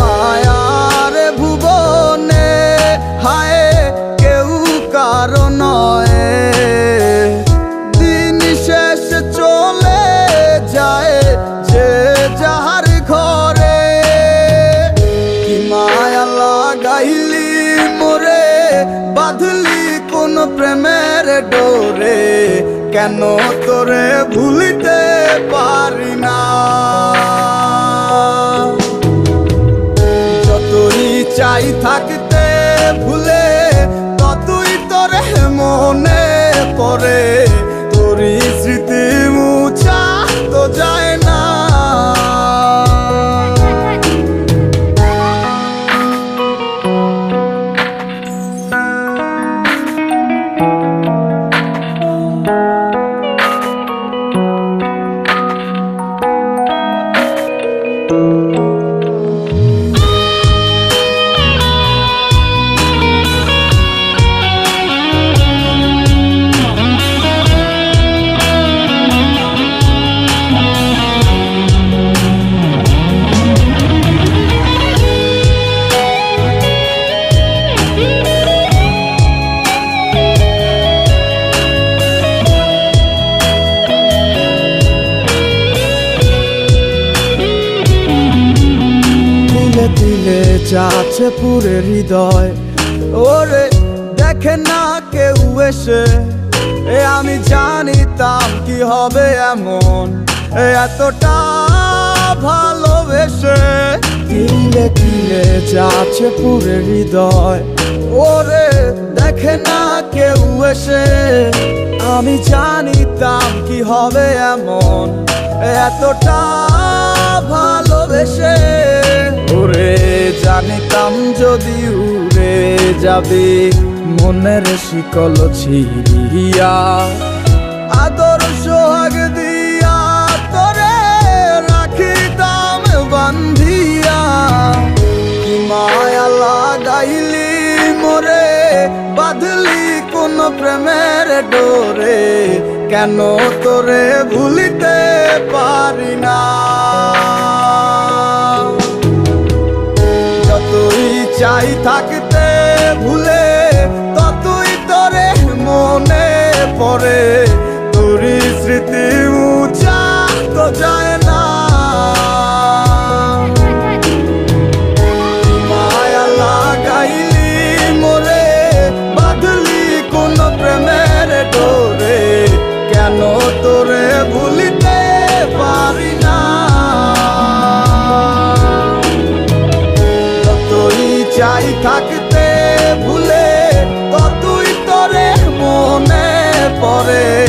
মায়ার ভুবনে, হায়, কেউ কারও নয়। দিন শেষ চলে যায় যে যাহার ঘরে। কি মায়া লাগাইলি মোরে, বাঁধলি কোন প্রেমের ডোরে। কেন তোরে ভুলিতে পারি না? চাই থাকতে ভুলে ততই তোরে মনে পড়ে। দিলে দিলে যাচ্ছে পুরে হৃদয়। ওরে দেখে না কেউ এসে, এ আমি জানিতাম কি হবে এমন। এতটা ভালোবেসে দিলে দিলে যাচ্ছে পুরে হৃদয়। ওরে দেখে না কেউ এসে, আমি জানিতাম কি হবে এমন। এতটা ভালোবেসে জানিতাম যদি উড়ে যাবে, মনের শিকল ছিড়িয়া। আদর সোহাগ দিয়া তোরে রাখিতাম বান্ধিয়া। কি মায়া লাগাইলি মোরে, বাঁধলি কোন প্রেমের ডোরে। কেন তোরে ভুলিতে পারি না? চাই থাকতে ভুলে ততই তোরে মনে পড়ে। poder.